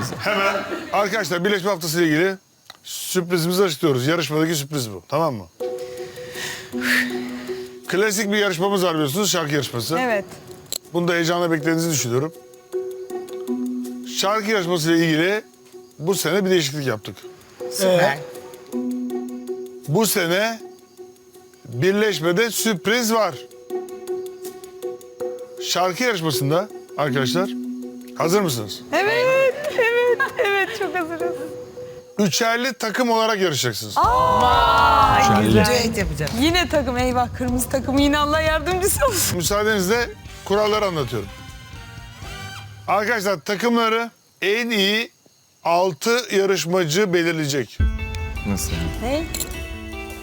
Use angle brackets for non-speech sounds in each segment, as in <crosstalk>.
bizi. <laughs> Hemen arkadaşlar birleşme haftası ile ilgili sürprizimizi açıklıyoruz. Yarışmadaki sürpriz bu. Tamam mı? Klasik bir yarışmamız var biliyorsunuz. Şarkı yarışması. Evet. Bunu da heyecanla beklediğinizi düşünüyorum. Şarkı yarışması ile ilgili bu sene bir değişiklik yaptık. Süper. Bu sene birleşmede sürpriz var. Şarkı yarışmasında arkadaşlar hazır mısınız? Evet. Üçerli takım olarak yarışacaksınız. Düet yapacağız. Yine takım eyvah kırmızı takımı yine Allah yardımcısı olsun. Müsaadenizle kuralları anlatıyorum. Arkadaşlar takımları en iyi 6 yarışmacı belirleyecek. Nasıl yani? Ne?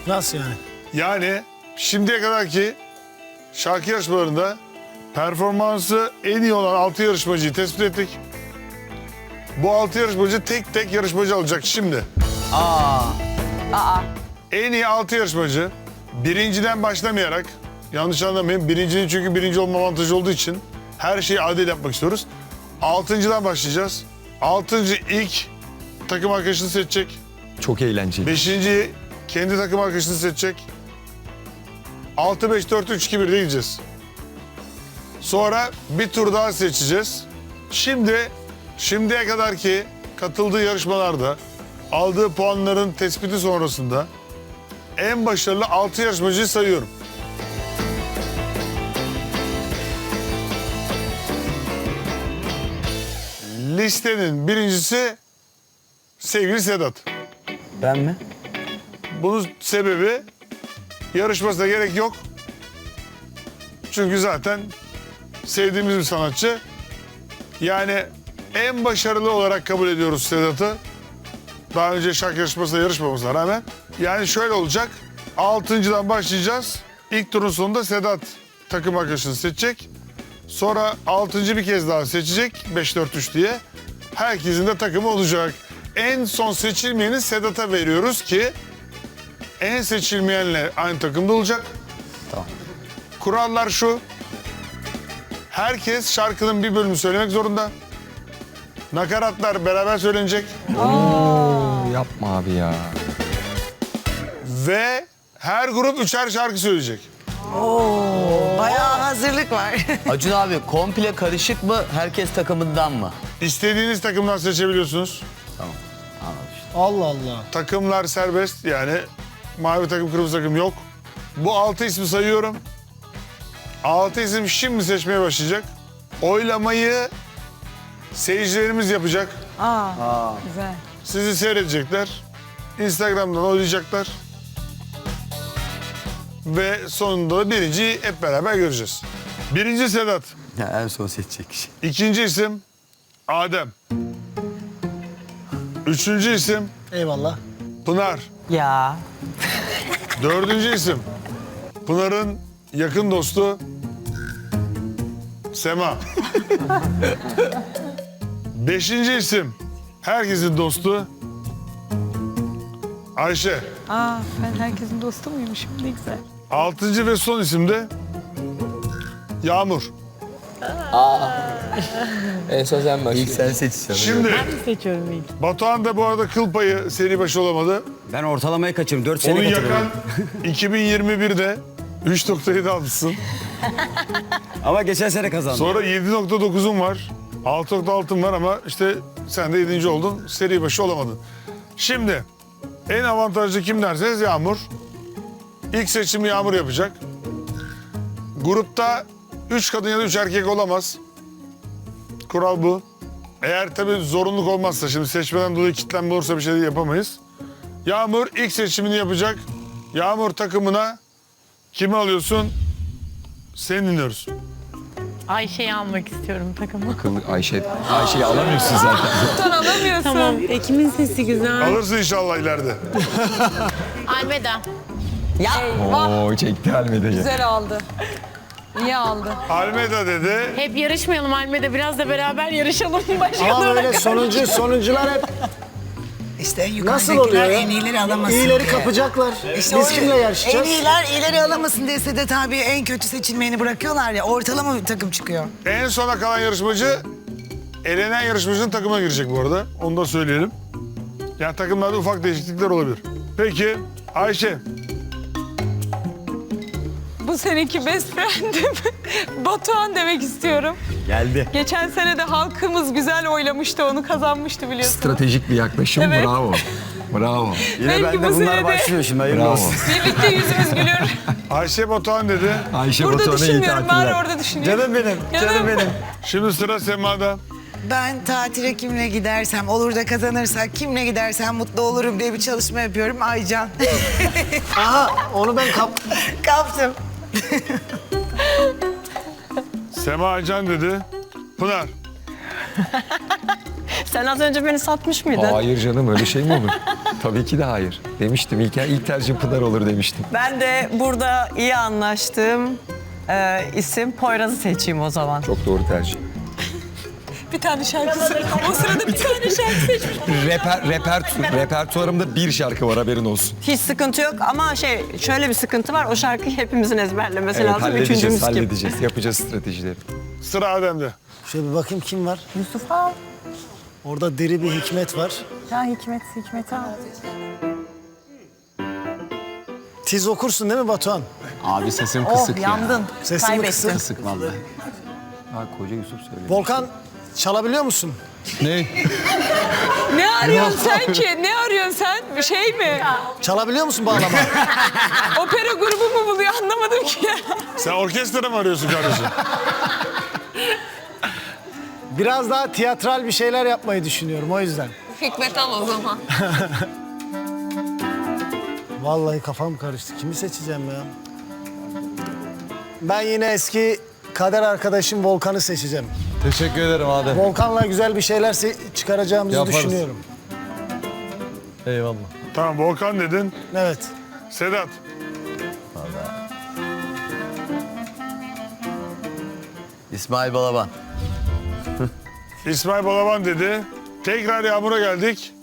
Nasıl yani? Yani şimdiye kadarki şarkı yarışmalarında performansı en iyi olan 6 yarışmacıyı tespit ettik. Bu 6 yarışmacı tek tek yarışmacı alacak şimdi. Aa, En iyi 6 yarışmacı birinciden başlamayarak, yanlış anlamayın birincinin çünkü birinci olma avantajı olduğu için her şeyi adil yapmak istiyoruz. Altıncıdan başlayacağız. Altıncı ilk takım arkadaşını seçecek. Çok eğlenceli. Beşinci kendi takım arkadaşını seçecek. 6 5 4 3 2 1 'de gideceğiz. Sonra bir tur daha seçeceğiz. Şimdi şimdiye kadarki katıldığı yarışmalarda aldığı puanların tespiti sonrasında en başarılı 6 yarışmacıyı sayıyorum. Listenin birincisi sevgili Sedat. Ben mi? Bunun sebebi yarışmasına gerek yok. Çünkü zaten sevdiğimiz bir sanatçı. Yani en başarılı olarak kabul ediyoruz Sedat'ı. Daha önce şarkı yarışmasında yarışmamasına rağmen. Yani şöyle olacak. Altıncıdan başlayacağız. İlk turun sonunda Sedat takım arkadaşını seçecek. Sonra altıncı bir kez daha seçecek. 5-4-3 diye. Herkesin de takımı olacak. En son seçilmeyeni Sedat'a veriyoruz ki en seçilmeyenle aynı takımda olacak. Tamam. Kurallar şu. Herkes şarkının bir bölümü söylemek zorunda. Nakaratlar beraber söylenecek. Yapma abi ya. Ve her grup üçer şarkı söyleyecek. Bayağı hazırlık var. <laughs> Acun abi komple karışık mı herkes takımından mı? İstediğiniz takımdan seçebiliyorsunuz. Tamam anladım işte. Allah Allah. Takımlar serbest yani mavi takım kırmızı takım yok. Bu altı ismi sayıyorum. Altı isim şimdi seçmeye başlayacak. Oylamayı seyircilerimiz yapacak. aa, güzel. Sizi seyredecekler. Instagram'dan oylayacaklar. Ve sonunda da birinciyi hep beraber göreceğiz. Birinci Sedat. Ya en son seçecek kişi. İkinci isim Adem. Üçüncü isim Eyvallah. Pınar. ya. <laughs> Dördüncü isim Pınar'ın yakın dostu Sema. <laughs> Beşinci isim herkesin dostu Ayşe. Aa, ben herkesin dostu muymuşum ne güzel. Altıncı ve son isim de Yağmur. En son sen başla. İlk sen seçeceksin. Şimdi Seçiyorum ilk. Batuhan da bu arada kıl payı seri başı olamadı. Ben ortalamayı kaçırdım. 4 sene Onu yakan 2021'de 3.7 almışsın. Ama geçen sene kazandım. Sonra 7.9'un var. 6.6'ın var ama işte sen de 7. oldun. Seri başı olamadın. Şimdi en avantajlı kim derseniz Yağmur. İlk seçimi Yağmur yapacak. Grupta 3 kadın ya da 3 erkek olamaz. Kural bu. Eğer tabii zorunluluk olmazsa şimdi seçmeden dolayı kitlenme olursa bir şey yapamayız. Yağmur ilk seçimini yapacak. Yağmur takımına kimi alıyorsun? Seni dinliyoruz. Ayşe'yi almak istiyorum takıma. Akıllı Ayşe. Ayşe'yi alamıyorsun zaten. <laughs> Sen alamıyorsun. Tamam. Ekim'in sesi güzel. Alırsın inşallah ileride. <laughs> Almeda. Oo çekti Almeda'yı. Güzel aldı. İyi aldı. Almeda dedi. Hep yarışmayalım Almeda. Biraz da beraber yarışalım. <laughs> Başka Ama böyle sonuncu, sonuncular hep İşte en nasıl oluyor yukarıdakiler ya? en iyileri alamasın İyileri diye. kapacaklar. İşte Biz o- kimle yarışacağız? En iyiler iyileri alamasın diye Sedat abi en kötü seçilmeyeni bırakıyorlar ya. Ortalama bir takım çıkıyor. En sona kalan yarışmacı elenen yarışmacının takımına girecek bu arada. Onu da söyleyelim. Yani takımlarda ufak değişiklikler olabilir. Peki Ayşe. Bu seninki best friend'im. <laughs> Batuhan demek istiyorum. Geldi. Geçen sene de halkımız güzel oylamıştı, onu kazanmıştı biliyorsun. Stratejik bir yaklaşım. Evet. Bravo. Bravo. <laughs> Yine Belki bende bu bunlar sene de- başlıyor şimdi hayırlı Bravo. olsun. <laughs> Birlikte yüzümüz gülüyor. Ayşe Batuhan dedi. Ayşe Burada Batuhan'a iyi düşünmüyorum, bari tatiller. orada düşünüyorum. Canım benim, Canım. canım benim. Şimdi sıra Sema'da. Ben tatile kimle gidersem, olur da kazanırsak kimle gidersem mutlu olurum diye bir çalışma yapıyorum. Aycan. Aha onu ben kap... Kaptım. <laughs> Sema Aycan dedi. Pınar. <laughs> Sen az önce beni satmış mıydın? Hayır canım öyle şey mi olur? <laughs> Tabii ki de hayır. Demiştim ilk, ilk tercihim Pınar olur demiştim. Ben de burada iyi anlaştığım e, isim Poyraz'ı seçeyim o zaman. Çok doğru tercih. Bir tane şarkısı. O sırada bir tane şarkı seçmiş. Reper, repertu, repertuarımda bir şarkı var haberin olsun. Hiç sıkıntı yok ama şey şöyle bir sıkıntı var. O şarkıyı hepimizin ezberlemesi Evet lazım. halledeceğiz, Üçüncümüz kim? halledeceğiz. Yapacağız stratejileri. Sıra Adem'de. Şöyle bir bakayım kim var? Yusuf al. Orada deri bir hikmet var. Ya Hikmet, Hikmet al. Tiz okursun değil mi Batuhan? Abi sesim Oh kısık ya. yandın. Sesimi Kaybettin. kısık. Kısık vallahi. Ha koca Yusuf söyledi. Volkan çalabiliyor musun? Ne arıyorsun sen ki? Ne arıyorsun sen? Bir şey mi? Çalabiliyor musun bağlama? <laughs> Opera grubu mu buluyor anlamadım ki. Sen orkestra mı arıyorsun kardeşim? Biraz daha tiyatral bir şeyler yapmayı düşünüyorum o yüzden. Hikmet al o zaman. <laughs> Vallahi kafam karıştı. Kimi seçeceğim ya? Ben yine eski kader arkadaşım Volkan'ı seçeceğim. Teşekkür ederim Adem. Volkan'la güzel bir şeyler se- çıkaracağımızı Yaparız. düşünüyorum. Eyvallah. tamam Volkan dedin. Evet. Sedat. İsmail Balaban. <laughs> İsmail Balaban dedi. Tekrar Yağmur'a geldik.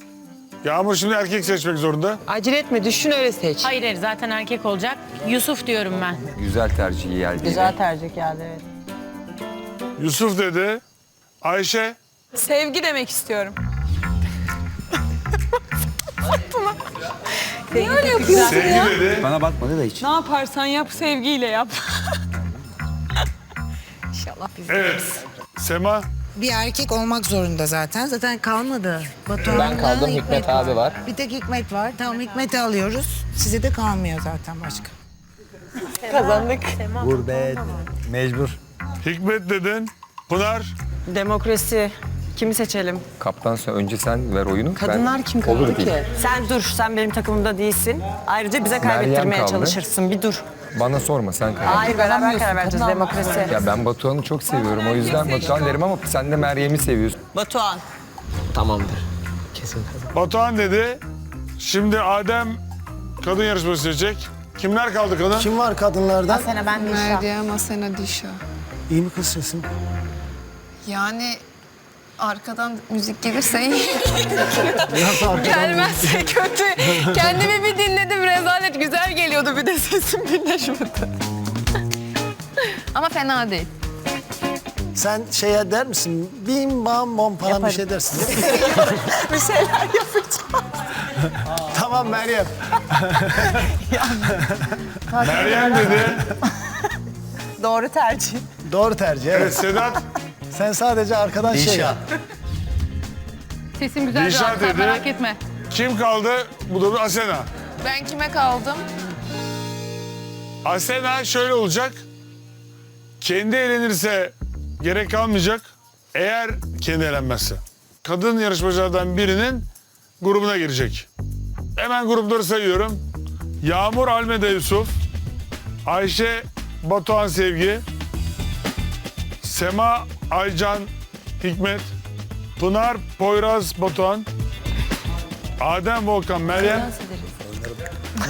Yağmur şimdi erkek seçmek zorunda. Acele etme düşün öyle seç. Hayır hayır zaten erkek olacak. Yusuf diyorum ben. Güzel tercih geldi. Güzel tercih geldi evet. Yusuf dedi. Ayşe. Sevgi demek istiyorum. Niye öyle yapıyorsun Sevgi ya? dedi. Bana bakmadı da hiç. Ne yaparsan yap sevgiyle yap. <laughs> Evet. Sema. Bir erkek olmak zorunda zaten. Zaten kalmadı. Batuhan'da Ben kaldım, Hikmet abi var. Bir tek Hikmet var. Tamam Hikmet'i alıyoruz. Size de kalmıyor zaten başka. Kazandık. Gurbet. Mecbur. Hikmet dedin. Pınar. Demokrasi. Kimi seçelim? Kaptan sen önce sen ver oyunu. Kadınlar ben, kim kaldı değil. ki? Sen dur, sen benim takımımda değilsin. Ayrıca bize kaybettirmeye çalışırsın. Bir dur. Bana sorma sen karar. Hayır, beraber karar vereceğiz demokrasi. Ya ben Batuhan'ı çok seviyorum o yüzden Batuhan derim ama sen de Meryem'i seviyorsun. Batuhan. Tamamdır. Kesin. Batuhan dedi. Şimdi Adem kadın yarışması seçecek. Kimler kaldı kadın? Kim var kadınlardan? Sene ben Nişan. Meryem, Asena, Dişa. İyi mi kız sesim? Yani arkadan müzik gelirse iyi. <laughs> Arkadan Gelmezse kötü. Kendimi bir dinledim. Rezalet güzel geliyordu. Bir de sesim birleşmedi. Ama fena değil. Sen şey der misin? Bim bam bom falan bir şey dersin. değil <laughs> mi? Bir şeyler yapacağım. <laughs> tamam Meryem. Meryem dedi. Doğru tercih. Doğru tercih. Evet. Evet Sedat. Sen sadece arkadan şey yap. Sesim güzel Dişa dedi. merak etme. Kim kaldı? Bu da bir Asena. Ben kime kaldım? Asena şöyle olacak. Kendi eğlenirse gerek kalmayacak. Eğer kendi eğlenmezse. Kadın yarışmacılardan birinin grubuna girecek. Hemen grupları sayıyorum. Yağmur Almeda Yusuf. Ayşe Batuhan Sevgi. Sema Aycan Hikmet. Pınar Poyraz Batuhan. Adem Volkan Meryem.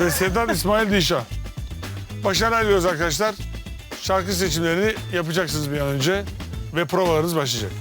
Ve Sedat İsmail Dişa. Başarılar diliyoruz arkadaşlar. Şarkı seçimlerini yapacaksınız bir an önce ve provalarınız başlayacak.